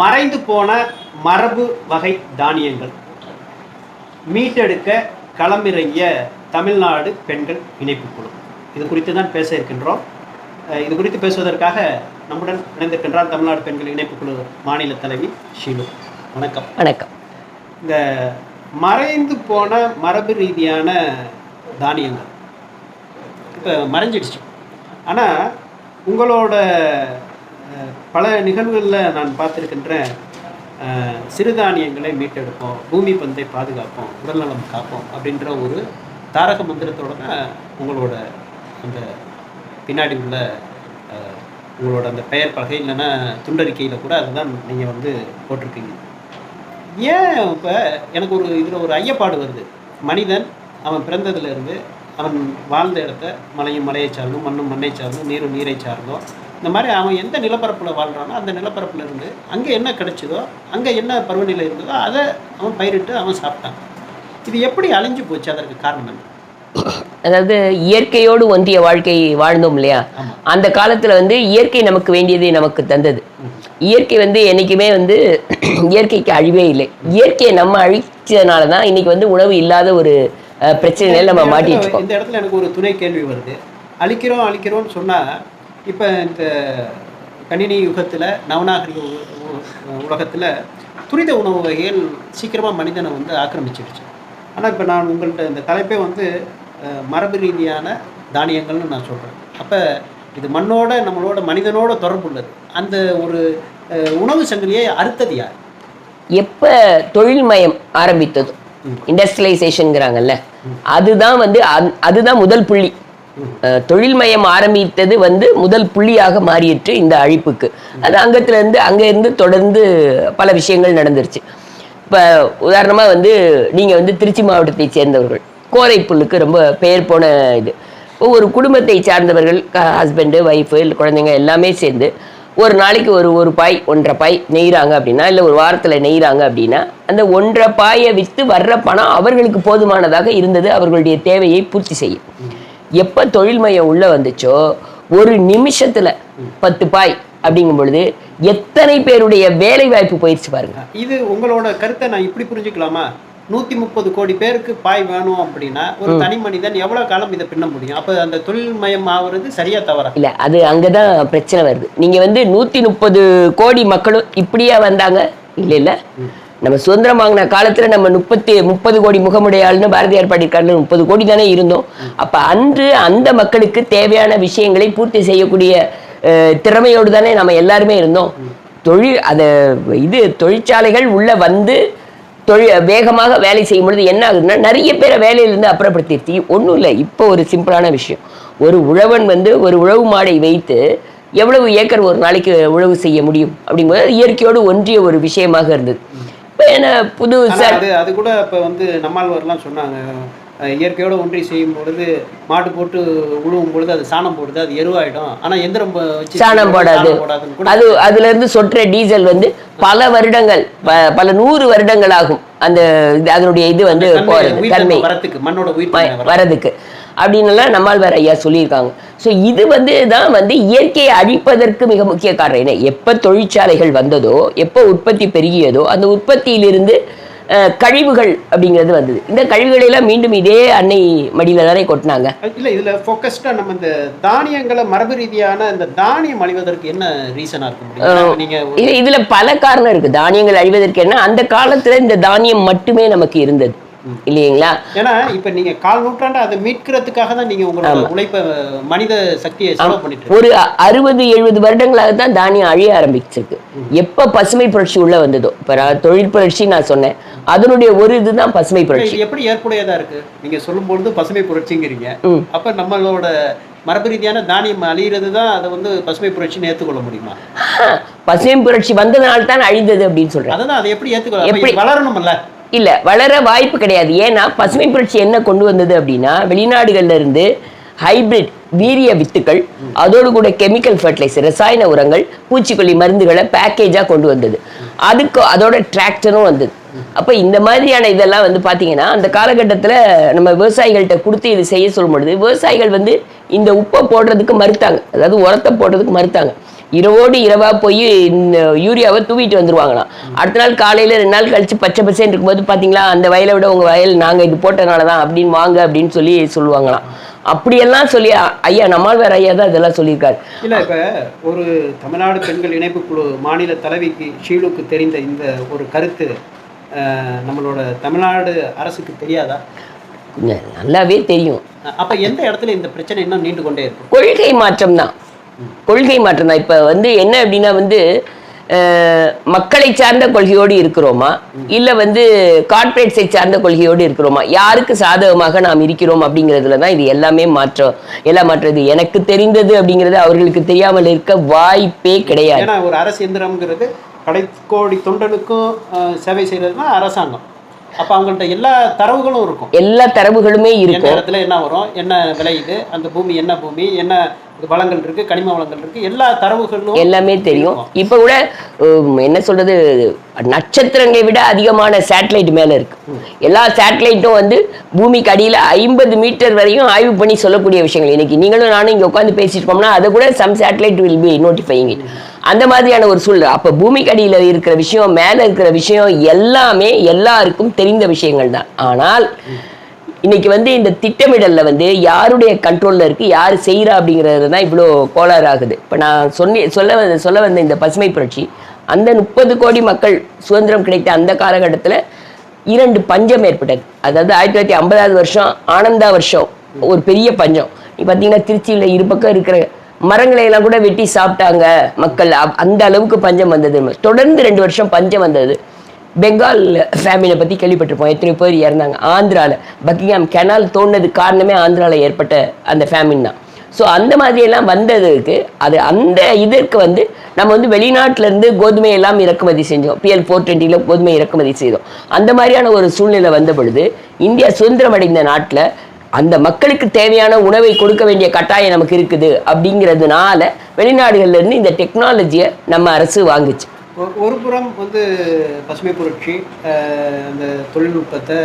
மறைந்து போன மரபு வகை தானியங்கள். மீட்டெடுக்க களமிறங்கிய தமிழ்நாடு பெண்கள் இணைப்பு குழு. இது குறித்து தான் பேச இருக்கின்றோம். இது குறித்து பேசுவதற்காக நம்முடன் இணைந்திருக்கின்றார் தமிழ்நாடு பெண்கள் இணைப்பு குழு மாநில தலைவி ஷீலு. வணக்கம். வணக்கம். இந்த மறைந்து போன மரபு ரீதியான தானியங்கள். இப்போ மறைஞ்சிடுச்சு. ஆனால் உங்களோட பல நிகழ்வுகளில் நான் பார்த்துருக்கின்ற சிறுதானியங்களை மீட்டெடுப்போம் பூமி பந்தை பாதுகாப்போம் உடல்நலம் காப்போம் அப்படின்ற ஒரு தாரக மந்திரத்தோட தான் உங்களோட அந்த பின்னாடி உள்ள உங்களோட அந்த பெயர் பலகை இல்லைன்னா துண்டறிக்கையில் கூட அதுதான் நீங்கள் வந்து போட்டிருக்கீங்க. ஏன் இப்போ எனக்கு ஒரு இதில் ஒரு ஐயப்பாடு வருது. மனிதன் அவன் பிறந்ததுலேருந்து அவன் வாழ்ந்த இடத்த மலையும் மலையை சார்ந்தும் மண்ணும் மண்ணை சார்ந்தும் நீரும் நீரை சார்ந்தோம் இந்த மாதிரி அவன் எந்த நிலப்பரப்பில் வாழ்கிறானோ அந்த நிலப்பரப்புல இருந்து அங்கே என்ன கிடைச்சதோ அங்கே என்ன பருவநிலை இருந்ததோ அதை அவன் பயிரிட்டு அவன் சாப்பிட்டான். இது எப்படி அழிஞ்சு போச்சு? அதற்கு காரணம் என்ன? அதாவது இயற்கையோடு ஒன்றிய வாழ்க்கை வாழ்ந்தோம் இல்லையா. அந்த காலத்துல வந்து இயற்கை நமக்கு வேண்டியதை நமக்கு தந்தது. இயற்கை வந்து என்னைக்குமே வந்து இயற்கைக்கு அழிவே இல்லை. இயற்கையை நம்ம அழிச்சதுனால தான் இன்னைக்கு வந்து உணவு இல்லாத ஒரு பிரச்சனையில நம்ம மாட்டிட்டு இடத்துல- இருக்கோம். இந்த இடத்துல எனக்கு ஒரு துணை கேள்வி வருது. அழிக்கிறோம் அழிக்கிறோம்னு சொன்னால் இப்போ இந்த கணினி யுகத்தில் நவநாகரிக உலகத்தில் துரித உணவு வகைகள் சீக்கிரமாக மனிதனை வந்து ஆக்கிரமிச்சிடுச்சு. ஆனால் இப்போ நான் உங்கள்கிட்ட இந்த தலைப்பே வந்து மரபு ரீதியான தானியங்கள்னு நான் சொல்கிறேன் அப்போ இது மண்ணோட நம்மளோட மனிதனோட தொடர்பு உள்ளது. அந்த ஒரு உணவு சங்கிலியை அறுத்தது யார்? எப்ப தொழில்மயம் ஆரம்பித்ததோ இண்டஸ்ட்ரியலைசேஷன்ங்கிறாங்கல்ல அதுதான் வந்து அதுதான் முதல் புள்ளி. தொழில்மயம் ஆரம்பித்தது வந்து முதல் புள்ளியாக மாறிற்று இந்த அழிப்புக்கு. அது அங்கத்திலேருந்து இருந்து இருந்து தொடர்ந்து பல விஷயங்கள் நடந்துருச்சு. இப்போ உதாரணமாக வந்து நீங்கள் வந்து திருச்சி மாவட்டத்தை சேர்ந்தவர்கள். கோரைப்புல்லுக்கு ரொம்ப பெயர் போன இது. ஒவ்வொரு ஒரு குடும்பத்தை சார்ந்தவர்கள் ஹஸ்பண்டு ஒய்ஃபு இல்லை குழந்தைங்க எல்லாமே சேர்ந்து ஒரு நாளைக்கு ஒரு ஒரு பாய் ஒன்றரை பாய் நெய்கிறாங்க அப்படின்னா இல்லை ஒரு வாரத்தில் நெய்கிறாங்க அப்படின்னா அந்த ஒன்றரை பாயை விற்று வர்ற பணம் அவர்களுக்கு போதுமானதாக இருந்தது அவர்களுடைய தேவையை பூர்த்தி செய்யும். எப்போ தொழில் மையம் உள்ளே வந்துச்சோ ஒரு நிமிஷத்தில் பத்து பாய் அப்படிங்கும் பொழுது எத்தனை பேருடைய வேலை வாய்ப்பு போயிடுச்சு பாருங்க. இது உங்களோட கருத்தை நான் இப்படி புரிஞ்சுக்கலாமா? நூத்தி முப்பது கோடி பேருக்கு பாய் வேணும் அப்படின்னா ஒரு தனி மனிதன் எவ்வளவு காலம் இதை பின்ன முடியும்? அப்ப அந்த தொழில் மயம் ஆகுறது சரியா தவறா? இல்லை அது அங்கே தான் பிரச்சனை வருது. நீங்கள் வந்து நூற்றி முப்பது கோடி மக்களும் இப்படியா வந்தாங்க? இல்லை இல்லை. நம்ம சுதந்திரம் வாங்கின காலத்தில் நம்ம முப்பத்தி முப்பது கோடி முகமுடையாள்னு பாரதியார் பாடியிருக்காருல முப்பது கோடி தானே இருந்தோம். அப்போ அன்று அந்த மக்களுக்கு தேவையான விஷயங்களை பூர்த்தி செய்யக்கூடிய திறமையோடு தானே நம்ம எல்லாருமே இருந்தோம். தொழில் அதை இது தொழிற்சாலைகள் உள்ள வந்து தொழில் வேகமாக வேலை செய்யும் பொழுது என்ன ஆகுதுன்னா நிறைய பேரை வேலையிலேருந்து அப்புறப்படுத்திடுச்சு. ஒன்றும் இல்லை இப்போ ஒரு சிம்பிளான விஷயம். ஒரு உழவன் வந்து ஒரு உழவு மாடை வைத்து எவ்வளவு ஏக்கர் ஒரு நாளைக்கு உழவு செய்ய முடியும்? அப்படிங்கும்போது இயற்கையோடு ஒன்றிய ஒரு விஷயமாக இருந்தது. என்ன புது அது அது கூட இப்ப வந்து நம்மாழ்வார்லாம் சொன்னாங்க. இயற்கையோட ஒன்றி செய்யும் பொழுது மாடு போட்டு உழுவும் பொழுது அது சாணம் போடுது அது எருவாயிடும். ஆனா எந்திரம் சாணம் போடாது. அது அதுல இருந்து சொட்டுற டீசல் வந்து பல வருடங்கள் பல நூறு வருடங்கள் ஆகும் அந்த அதனுடைய இது வந்து போறது தன்மை வரத்துக்கு மண்ணோட. வரதுக்கு. அப்படின்னுலாம் நம்மாழ்வார் ஐயா சொல்லியிருக்காங்க. ஸோ இது வந்து தான் வந்து இயற்கையை அழிப்பதற்கு மிக முக்கிய காரணம். என்ன? எப்போ தொழிற்சாலைகள் வந்ததோ எப்போ உற்பத்தி பெருகியதோ அந்த உற்பத்தியிலிருந்து கழிவுகள் அப்படிங்கிறது வந்தது. இந்த கழிவுகளை எல்லாம் மீண்டும் இதே அன்னை மடியில தானே கொட்டினாங்க. இல்ல இதுல ஃபோக்கஸ்டா நம்ம இந்த தானியங்களை மரபு ரீதியான இந்த தானியம் அழிவதற்கு என்ன ரீசனா இருக்க முடியும்? ஏன்னா நீங்க இது இதுல பல காரணம் இருக்கு. தானியங்கள் அழிவதற்கு என்ன? அந்த காலத்துல இந்த தானியம் மட்டுமே நமக்கு இருந்தது. இல்லைங்களா? ஏன்னா இப்ப நீங்க கால் நூற்றாண்டு அதை மீட்கிறதுக்காக தான் நீங்க உங்களோட உழைப்ப மனித சக்தியை செலவு பண்ணிட்டு இருக்கீங்க. ஒரு அறுபது எழுபது வருடங்களாக தான் தானியம் அழிய ஆரம்பிச்சிருக்கு. எப்ப பசுமை புரட்சி உள்ள வந்ததோ இப்ப தொழில் புரட்சி நான் சொன்னேன். அதனுடைய ஒரு இதுதான் பசுமை புரட்சி. எப்படி ஏற்புடையதா இருக்கு? நீங்க சொல்லும் பொழுது பசுமை புரட்சிங்கிறீங்க. அப்ப நம்மளோட மரபு ரீதியான தானியம் அழியிறது தான் அதை வந்து பசுமை புரட்சின்னு ஏத்துக்கொள்ள முடியுமா? பசுமை புரட்சி வந்ததுனால தான் அழிந்தது அப்படின்னு சொல்றேன். அதான் அதை எப்படி ஏத்துக்கொள்ள அப்ப எப்படி? வளரணும்ல. இல்லை வளர வாய்ப்பு கிடையாது. ஏன்னா பசுமை புரட்சி என்ன கொண்டு வந்தது அப்படின்னா வெளிநாடுகள்ல இருந்து ஹைபிரிட் வீரிய வித்துக்கள் அதோடு கூட கெமிக்கல் ஃபர்டிலைசர் ரசாயன உரங்கள் பூச்சிக்கொல்லி மருந்துகளை பேக்கேஜாக கொண்டு வந்தது. அதுக்கு அதோட டிராக்டரும் வந்தது. அப்போ இந்த மாதிரியான இதெல்லாம் வந்து பார்த்தீங்கன்னா அந்த காலகட்டத்தில் நம்ம விவசாயிகள்கிட்ட கொடுத்து இது செய்ய சொல்லும் பொழுது விவசாயிகள் வந்து இந்த உப்பை போடுறதுக்கு மறுத்தாங்க. அதாவது உரத்தை போடுறதுக்கு மறுத்தாங்க. இரவோடு இரவா போய் இந்த யூரியாவை தூவிட்டு வந்துருவாங்களாம். அடுத்த நாள் காலையில ரெண்டு நாள் கழிச்சு பச்சை பசேன்னு இருக்கும்போது பாத்தீங்களா அந்த வயலை விட உங்க வயல் நாங்க இது போட்டனால தான் அப்படின்னு வாங்க அப்படின்னு சொல்லி சொல்லுவாங்களாம். அப்படியெல்லாம் சொல்லி ஐயா நம்மாழ்வார் ஐயா தான் இதெல்லாம் சொல்லியிருக்காரு. இல்ல இப்ப ஒரு தமிழ்நாடு பெண்கள் இணைப்பு குழு மாநில தலைவிக்கு ஷீலுக்கு தெரிந்த இந்த ஒரு கருத்து நம்மளோட தமிழ்நாடு அரசுக்கு தெரியாதா? நல்லாவே தெரியும். அப்ப எந்த இடத்துல இந்த பிரச்சனை இன்னும் நீண்டு கொண்டே இருக்கும் கொள்கை மாற்றம் தான். கொள்கை மாற்றம் தான். இப்போ வந்து என்ன அப்படின்னா வந்து மக்களை சார்ந்த கொள்கையோடு இருக்கிறோமா? இல்லை வந்து கார்ப்பரேட்ஸை சார்ந்த கொள்கையோடு இருக்கிறோமா? யாருக்கு சாதகமாக நாம் இருக்கிறோம் அப்படிங்கிறதுல தான் இது எல்லாமே மாற்றம். எல்லாம் மாற்றுறது எனக்கு தெரிந்தது அப்படிங்கிறது அவர்களுக்கு தெரியாமல் இருக்க வாய்ப்பே கிடையாது. ஒரு அரசு எந்திரம்ங்கிறது கடைக்கோடி தொண்டனுக்கும் சேவை செய்யறதுனா அரசாங்கம். அப்ப அவங்கள்ட்ட எல்லா தரவுகளும் இருக்கும். எல்லா தரவுகளுமே இருக்கும். இடத்துல என்ன வரும்? என்ன விளையுது? அந்த பூமி என்ன பூமி? என்ன வளங்கள் இருக்கு கனிம வளங்கள் இருக்கு எல்லா தரவுகளும் எல்லாமே தெரியும். இப்போ கூட என்ன சொல்றது நட்சத்திரங்களை விட அதிகமான சேட்டலைட் மேல இருக்கு. எல்லா சேட்டலைட்டும் வந்து பூமிக்கு அடியில ஐம்பது மீட்டர் வரையும் ஆய்வு பண்ணி சொல்லக்கூடிய விஷயங்கள். இன்னைக்கு நீங்களும் நானும் இங்க உட்காந்து பேசிட்டு இருக்கோம்னா அதை கூட some satellite will be notifying it அந்த மாதிரியான ஒரு சூழ்நிலை அப்ப பூமிக்கு அடியில இருக்கிற விஷயம் மேல இருக்கிற விஷயம் எல்லாமே எல்லாருக்கும் தெரிந்த விஷயங்கள் தான். ஆனால் இன்னைக்கு வந்து இந்த திட்டமிடல்ல வந்து யாருடைய கண்ட்ரோல்ல இருக்கு யார் செய்யறா அப்படிங்கிறது தான் இவ்வளோ கோளாறு ஆகுது இப்போ நான் சொன்னி சொல்ல வந்த சொல்ல வந்த இந்த பசுமை புரட்சி அந்த முப்பது கோடி மக்கள் சுதந்திரம் கிடைத்த அந்த காலகட்டத்தில் இரண்டு பஞ்சம் ஏற்பட்டது. அதாவது ஆயிரத்தி தொள்ளாயிரத்தி ஐம்பதாவது வருஷம் ஆனந்தா வருஷம் ஒரு பெரிய பஞ்சம். நீ பார்த்தீங்கன்னா திருச்சியில் இரு பக்கம் இருக்கிற மரங்களை எல்லாம் கூட வெட்டி சாப்பிட்டாங்க மக்கள். அப்- அந்த அளவுக்கு பஞ்சம் வந்தது. தொடர்ந்து ரெண்டு வருஷம் பஞ்சம் வந்தது. பெங்கால் ஃபேமிலியை பற்றி கேள்விப்பட்டிருப்போம். எத்தனை பேர் இறந்தாங்க. ஆந்திராவில் பக்கிங்ஹாம் கெனால் தோணுனது காரணமே ஆந்திராவில் ஏற்பட்ட அந்த ஃபேமின் தான். ஸோ அந்த மாதிரியெல்லாம் வந்ததுக்கு அது அந்த இதற்கு வந்து நம்ம வந்து வெளிநாட்டிலேருந்து கோதுமை எல்லாம் இறக்குமதி செஞ்சோம். பிஎல் ஃபோர் டுவெண்ட்டியில் கோதுமை இறக்குமதி செய்தோம். அந்த மாதிரியான ஒரு சூழ்நிலை வந்த பொழுது இந்தியா சுதந்திரம் அடைந்த நாட்டில் அந்த மக்களுக்கு தேவையான உணவை கொடுக்க வேண்டிய கட்டாயம் நமக்கு இருக்குது. அப்படிங்கிறதுனால வெளிநாடுகள்லேருந்து இந்த டெக்னாலஜியை நம்ம அரசு வாங்குச்சு. ஒரு புறம் வந்து பசுமை புரட்சி அந்த தொழில்நுட்பத்தை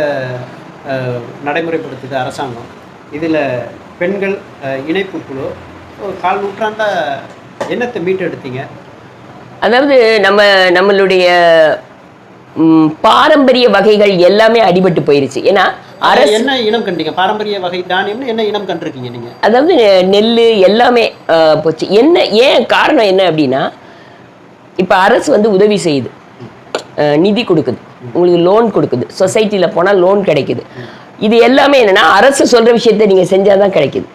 நடைமுறைப்படுத்துது அரசாங்கம். இதில் பெண்கள் இணைப்பு குழு கால் நூற்றாண்டா என்னத்தை மீட்டெடுத்தீங்க? அதாவது நம்ம நம்மளுடைய பாரம்பரிய வகைகள் எல்லாமே அடிபட்டு போயிருச்சு. ஏன்னா அரசு என்ன இனம் கண்டீங்க? பாரம்பரிய வகை தானியம்னு என்ன இனம் கண்டிருக்கீங்க நீங்க? அதாவது நெல் எல்லாமே போச்சு. என்ன ஏன் காரணம் என்ன அப்படின்னா இப்போ அரசு வந்து உதவி செய்யுது. நிதி கொடுக்குது. உங்களுக்கு லோன் கொடுக்குது. சொசைட்டியில் போனால் லோன் கிடைக்குது. இது எல்லாமே என்னன்னா அரசு சொல்ற விஷயத்தை நீங்க செஞ்சாதான் கிடைக்குது.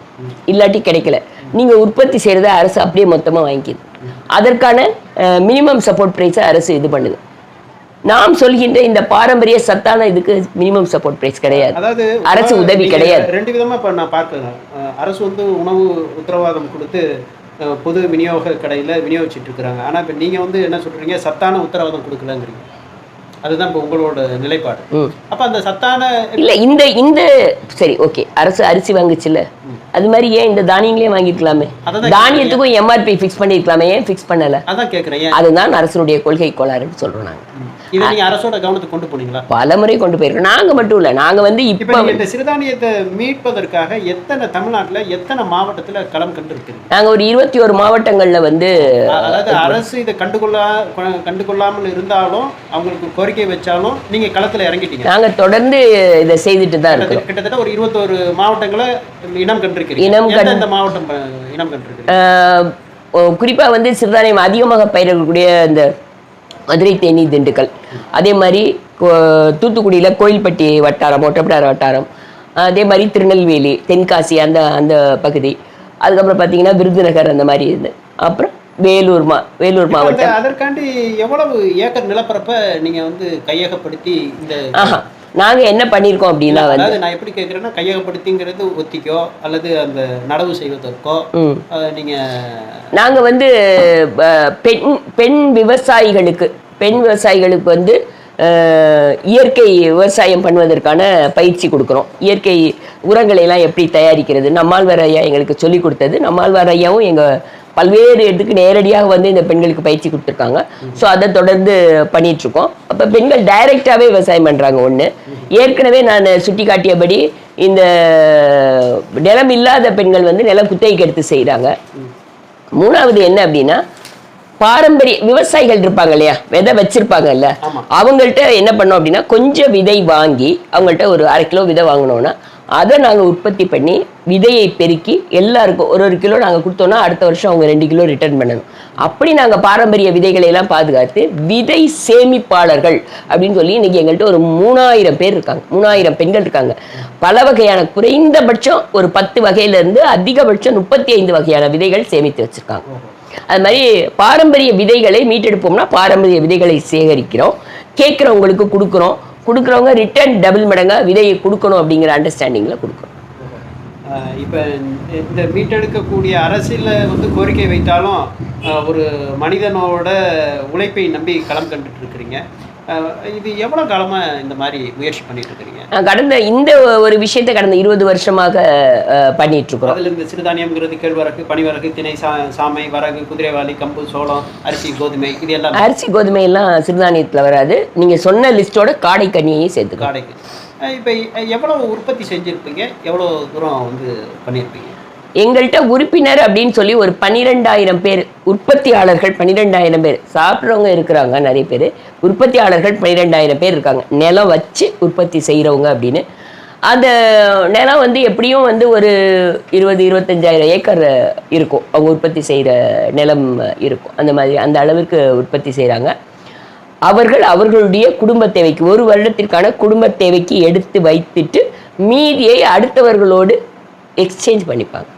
இல்லாட்டி கிடைக்கல. நீங்க உற்பத்தி செய்யறத அரசு அப்படியே மொத்தமா வாங்கிக்குது. அதற்கான மினிமம் சப்போர்ட் ப்ரைஸை அரசு இது பண்ணுது. நாம் சொல்கின்ற இந்த பாரம்பரிய சத்தான இதுக்கு மினிமம் சப்போர்ட் ப்ரைஸ் கிடையாது. அதாவது அரசு உதவி கிடையாது. ரெண்டு விதமா இப்ப நான் பார்க்கிறேன். அரசு வந்து உணவு உத்தரவாதம் கொடுத்து பொது விநியோக கடையில் விநியோகிச்சிட்டு இருக்கிறாங்க. ஆனால் இப்போ நீங்கள் வந்து என்ன சொல்கிறீங்க சத்தான உத்தரவாதம் கொடுக்கலங்கிறீங்க. அதுதான் இப்போ உங்களோட நிலைப்பாடு. அப்ப அந்த சத்தான இல்ல இந்த இந்த சரி ஓகே. அரசு அரிசி வாங்குச்சுல்ல? அது மாதிரி ஏன் இந்த தானியங்களே வாங்கிருக்கலாமே தானியத்துக்கும் எம்ஆர்பி ஃபிக்ஸ் பண்ணிருக்கலாமே ஏன் ஃபிக்ஸ் பண்ணல? அதான் கேட்குறேன் அதுதான் அரசனுடைய கொள்கை கோளாறுன்னு சொல்றோம் நாங்க. இதை நீங்க அரசோட கவனத்துக்கு கொண்டு போனீங்களா? பல முறை கொண்டு போயிருக்கோம். நாங்க மட்டும் இல்ல நாங்க வந்து இப்ப இந்த சிறுதானியத்தை மீட்பதற்காக எத்தனை தமிழ்நாட்டுல எத்தனை மாவட்டத்துல களம் கண்டு இருக்கிறீங்க நாங்க ஒரு இருபத்தி ஒரு மாவட்டங்கள்ல வந்து அதாவது அரசு இதை கண்டுகொள்ளா கண்டுகொள்ளாமல் இருந்தாலும் அவங்களுக்கு கோரிக்கை வச்சாலும் நீங்க களத்துல இறங்கிட்டீங்க. நாங்க தொடர்ந்து இதை செய்துட்டு தான் இருக்கோம் கிட்டத்தட்ட- ஒரு இருபத்தோரு மாவட்டங்களை இனம் கண்டிருக்கிறீங்க. இனம் கண்டு- மாவட்டம் இனம் கண்டிருக்கிறீங்க? ஆஹ் ஓ- குறிப்பா வந்து சிறுதானியம் அதிகமாக பயிரிடக்கூடிய இந்த மதுரை தேனி திண்டுக்கல். அதே மாதிரி தூத்துக்குடியில கோயில்பட்டி வட்டாரம் ஒட்டப்பிடார வட்டாரம் அதே மாதிரி திருநெல்வேலி தென்காசி அந்த அந்த பகுதி. அதுக்கப்புறம் பார்த்தீங்கன்னா விருதுநகர் அந்த மாதிரி இது. அப்புறம் வேலூர் மா வேலூர் மாவட்டம். அதற்காண்டி எவ்வளவு ஏக்கர் நிலப்பரப்ப நீங்க வந்து கையகப்படுத்தி இந்த ஆஹா நாங்க என்ன பண்ணியிருக்கோம் அப்படின்னா வந்து நான் எப்படி கேட்குறேன்னா கையகப்படுத்திங்கிறது ஒத்திக்கோ அல்லது அந்த நடவு செய்வதற்கோ நீங்க நாங்க வந்து பெண் பெண் விவசாயிகளுக்கு பெண் விவசாயிகளுக்கு வந்து இயற்கை விவசாயம் பண்ணுவதற்கான பயிற்சி கொடுக்குறோம். இயற்கை உரங்களை எல்லாம் எப்படி தயாரிக்கிறது? நம்மாழ்வார் ஐயா எங்களுக்கு சொல்லி கொடுத்தது. நம்மாழ்வார் ஐயாவும் எங்கள் பல்வேறு இடத்துக்கு நேரடியாக வந்து இந்த பெண்களுக்கு பயிற்சி கொடுத்துருக்காங்க. ஸோ அதை தொடர்ந்து பண்ணிட்டு இருக்கோம் அப்போ பெண்கள் டைரெக்டாகவே விவசாயம் பண்ணுறாங்க ஒன்று ஏற்கனவே நான் சுட்டி காட்டியபடி இந்த நிலம் இல்லாத பெண்கள் வந்து நிலம் குத்தகைக்கு எடுத்து செய்கிறாங்க மூணாவது என்ன அப்படின்னா பாரம்பரிய விவசாயிகள் இருப்பாங்க இல்லையா? விதை வச்சிருப்பாங்கல்ல. அவங்கள்ட்ட என்ன பண்ணோம் அப்படின்னா கொஞ்சம் விதை வாங்கி அவங்கள்ட்ட ஒரு அரை கிலோ விதை வாங்கினோன்னா அதை நாங்கள் உற்பத்தி பண்ணி விதையை பெருக்கி எல்லாருக்கும் ஒரு ஒரு கிலோ நாங்கள் கொடுத்தோன்னா அடுத்த வருஷம் அவங்க ரெண்டு கிலோ ரிட்டர்ன் பண்ணணும் அப்படி நாங்கள் பாரம்பரிய விதைகளை எல்லாம் பாதுகாத்து விதை சேமிப்பாளர்கள் அப்படின்னு சொல்லி இன்னைக்கு எங்கள்கிட்ட ஒரு மூணாயிரம் பேர் இருக்காங்க. மூணாயிரம் பெண்கள் இருக்காங்க. பல வகையான குறைந்தபட்சம் ஒரு பத்து வகையிலேருந்து அதிகபட்சம் முப்பத்தி ஐந்து வகையான விதைகள் சேமித்து வச்சுருக்காங்க. அது மாதிரி பாரம்பரிய விதைகளை மீட்டெடுப்போம்னா பாரம்பரிய விதைகளை சேகரிக்கிறோம். கேட்குறவங்களுக்கு கொடுக்குறோம். கொடுக்குறவங்க ரிட்டர்ன் டபுள் மடங்கா விதையை கொடுக்கணும் அப்படிங்கிற அண்டர்ஸ்டாண்டிங்கில் கொடுக்கணும். இப்போ இந்த மீட்டெடுக்கக்கூடிய அரசியல வந்து கோரிக்கை வைத்தாலும் ஒரு மனிதனோட உழைப்பை நம்பி களம் கண்டுட்டு இருக்கிறீங்க. இது எவ்வளவு காலமா இந்த மாதிரி முயற்சி பண்ணிட்டு இருக்கிறீங்க கடந்த இந்த ஒரு விஷயத்தை கடந்த இருபது வருஷமாக பண்ணிட்டு இருக்கிறோம். அதுல இந்த சிறுதானியம்ங்கிறது கேழ்வரகு பனிவரகு திணை சா சாமை வரகு குதிரைவாளி கம்பு சோளம் அரிசி கோதுமை இது எல்லாம் அரிசி கோதுமை எல்லாம் சிறுதானியத்தில் வராது. நீங்கள் சொன்ன லிஸ்டோட காடை கனியையும் சேர்த்துக்கலாம் காடைக்கு இப்ப எவ்வளவு உற்பத்தி செஞ்சிருப்பீங்க? எவ்வளவு தூரம் வந்து பண்ணியிருப்பீங்க எங்கள்கிட்ட உறுப்பினர் அப்படின்னு சொல்லி ஒரு பன்னிரெண்டாயிரம் பேர் உற்பத்தியாளர்கள் பன்னிரெண்டாயிரம் பேர். சாப்பிட்றவங்க இருக்கிறாங்க நிறைய பேர். உற்பத்தியாளர்கள் பன்னிரெண்டாயிரம் பேர் இருக்காங்க. நிலம் வச்சு உற்பத்தி செய்கிறவங்க அப்படின்னு. அந்த நிலம் வந்து எப்படியும் வந்து ஒரு இருபது இருபத்தஞ்சாயிரம் ஏக்கர் இருக்கும். அவங்க உற்பத்தி செய்கிற நிலம் இருக்கும். அந்த மாதிரி அந்த அளவிற்கு உற்பத்தி செய்கிறாங்க அவர்கள் அவர்களுடைய குடும்ப தேவைக்கு ஒரு வருடத்திற்கான குடும்ப தேவைக்கு எடுத்து வைத்துட்டு மீதியை அடுத்தவர்களோடு எக்ஸ்சேஞ்ச் பண்ணிப்பாங்க.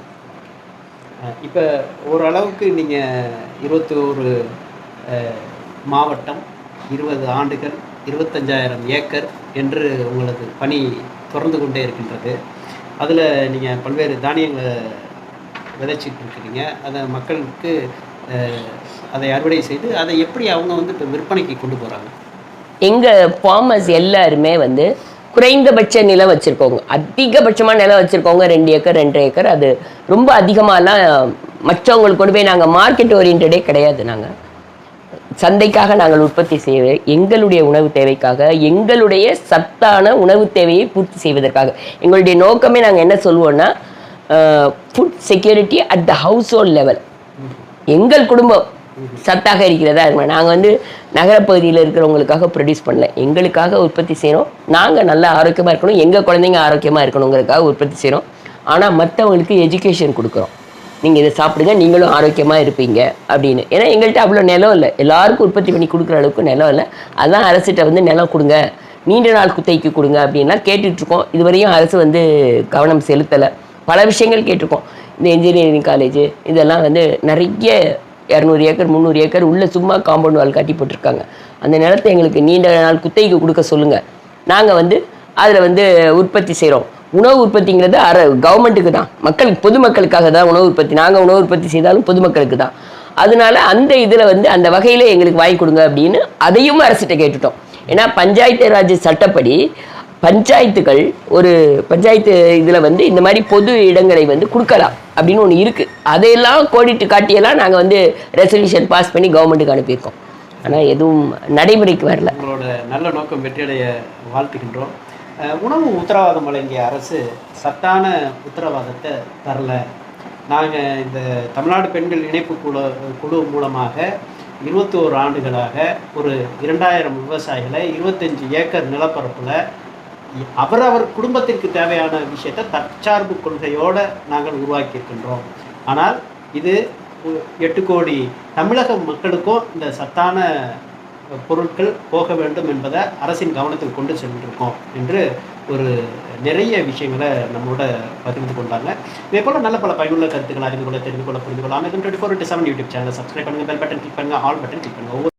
இப்போ ஓரளவுக்கு நீங்கள் இருபத்தி ஒரு மாவட்டம் இருபது ஆண்டுகள் இருபத்தஞ்சாயிரம் ஏக்கர் என்று உங்களது பணி தொடர்ந்து கொண்டே இருக்கின்றது. அதில் நீங்கள் பல்வேறு தானியங்களை விதைச்சிட்டு இருக்கிறீங்க அதை மக்களுக்கு அதை அறுவடை செய்து அதை எப்படி அவங்க வந்து இப்போ விற்பனைக்கு கொண்டு போகிறாங்க எங்கள் ஃபார்மர்ஸ் எல்லாருமே வந்து குறைந்தபட்ச நிலம் வச்சுருக்கோங்க அதிகபட்சமாக நிலம் வச்சுருக்கோங்க ரெண்டு ஏக்கர் ரெண்டரை ஏக்கர். அது ரொம்ப அதிகமாகலாம் மற்றவங்களுக்கு கொண்டு போய் நாங்கள் மார்க்கெட் ஓரியன்டே கிடையாது நாங்கள் சந்தைக்காக நாங்கள் உற்பத்தி செய்வது எங்களுடைய உணவு தேவைக்காக எங்களுடைய சத்தான உணவு தேவையை பூர்த்தி செய்வதற்காக. எங்களுடைய நோக்கமே நாங்கள் என்ன சொல்லுவோம்னா food security at the household level எங்கள் குடும்பம் சத்தாக இருக்கிறதா இருக்கணும் நாங்கள் வந்து நகரப்பகுதியில் இருக்கிறவங்களுக்காக ப்ரொடியூஸ் பண்ணல. எங்களுக்காக உற்பத்தி செய்கிறோம் நாங்கள் நல்லா ஆரோக்கியமாக இருக்கணும். எங்கள் குழந்தைங்க ஆரோக்கியமாக இருக்கணுங்கிறதுக்காக உற்பத்தி செய்கிறோம் ஆனால் மற்றவங்களுக்கு எஜுகேஷன் கொடுக்குறோம். நீங்கள் இதை சாப்பிடுங்க. நீங்களும் ஆரோக்கியமாக இருப்பீங்க அப்படின்னு. ஏன்னா எங்கள்கிட்ட அவ்வளோ நிலம் இல்லை. எல்லாருக்கும் உற்பத்தி பண்ணி கொடுக்குற அளவுக்கு நிலம் இல்லை. அதான் அரசிட்ட வந்து நிலம் கொடுங்க. நீண்ட நாள் குத்தைக்கு கொடுங்க அப்படின்லாம் கேட்டுட்ருக்கோம். இதுவரையும் அரசு வந்து கவனம் செலுத்தலை. பல விஷயங்கள் கேட்டிருக்கோம். இந்த இன்ஜினியரிங் காலேஜ் இதெல்லாம் வந்து நிறைய இரநூறு ஏக்கர் முந்நூறு ஏக்கர் உள்ளே சும்மா காம்பவுண்ட் வால் கட்டி போட்டிருக்காங்க. அந்த நிலத்தை எங்களுக்கு நீண்ட நாள் குத்தகைக்கு கொடுக்க சொல்லுங்கள் நாங்கள் வந்து அதில் வந்து உற்பத்தி செய்கிறோம் உணவு உற்பத்திங்கிறது அர கவர்மெண்ட்டுக்கு தான். மக்களுக்கு பொதுமக்களுக்காக தான் உணவு உற்பத்தி. நாங்கள் உணவு உற்பத்தி செய்தாலும் பொதுமக்களுக்கு தான். அதனால அந்த இதில் வந்து அந்த வகையில் எங்களுக்கு வாங்கி கொடுங்க அப்படின்னு அதையும் அரசிட்ட கேட்டுட்டோம். ஏன்னா பஞ்சாயத்து ராஜ் சட்டப்படி பஞ்சாயத்துகள் ஒரு பஞ்சாயத்து இதில் வந்து இந்த மாதிரி பொது இடங்களை வந்து கொடுக்கலாம் அப்படின்னு ஒன்று இருக்குது அதையெல்லாம் கோடிட்டு காட்டியெல்லாம் நாங்கள் வந்து ரெசல்யூஷன் பாஸ் பண்ணி கவர்மெண்ட்டுக்கு அனுப்பியிருக்கோம். ஆனால் எதுவும் நடைமுறைக்கு வரல. உங்களோட நல்ல நோக்கம் வெற்றியடைய வாழ்த்துகின்றோம். உணவு உத்தரவாதம் வழங்கிய அரசு சத்தான உத்தரவாதத்தை தரல. நாங்கள் இந்த தமிழ்நாடு பெண்கள் இணைப்பு குழு குழு மூலமாக இருபத்தோரு ஆண்டுகளாக ஒரு இரண்டாயிரம் விவசாயிகளை இருபத்தஞ்சி ஏக்கர் நிலப்பரப்பில் அவரவர் குடும்பத்திற்கு தேவையான விஷயத்தை தற்சார்பு கொள்கையோடு நாங்கள் உருவாக்கி இருக்கின்றோம் ஆனால் இது எட்டு கோடி தமிழக மக்களுக்கும் இந்த சத்தான பொருட்கள் போக வேண்டும் என்பதை அரசின் கவனத்தில் கொண்டு சென்றிருக்கோம் என்று ஒரு நிறைய விஷயங்களை நம்மளோட பகிர்ந்து கொண்டாங்க. இதே போல் நல்ல பல பயனுள்ள கருத்துக்கள் அறிந்து கொள்ள தெரிந்து கொள்ள புரிந்து கொள்ள Amazon twenty four seven YouTube channel subscribe பண்ணுங்கள் பெல் பட்டன் கிளிக் பண்ணுங்கள் ஆல் பட்டன் கிளிக் பண்ணுங்கள்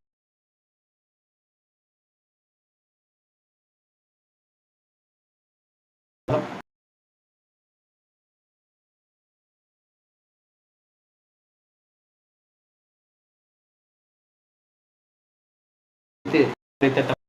ஒவ்வொரு குறித்த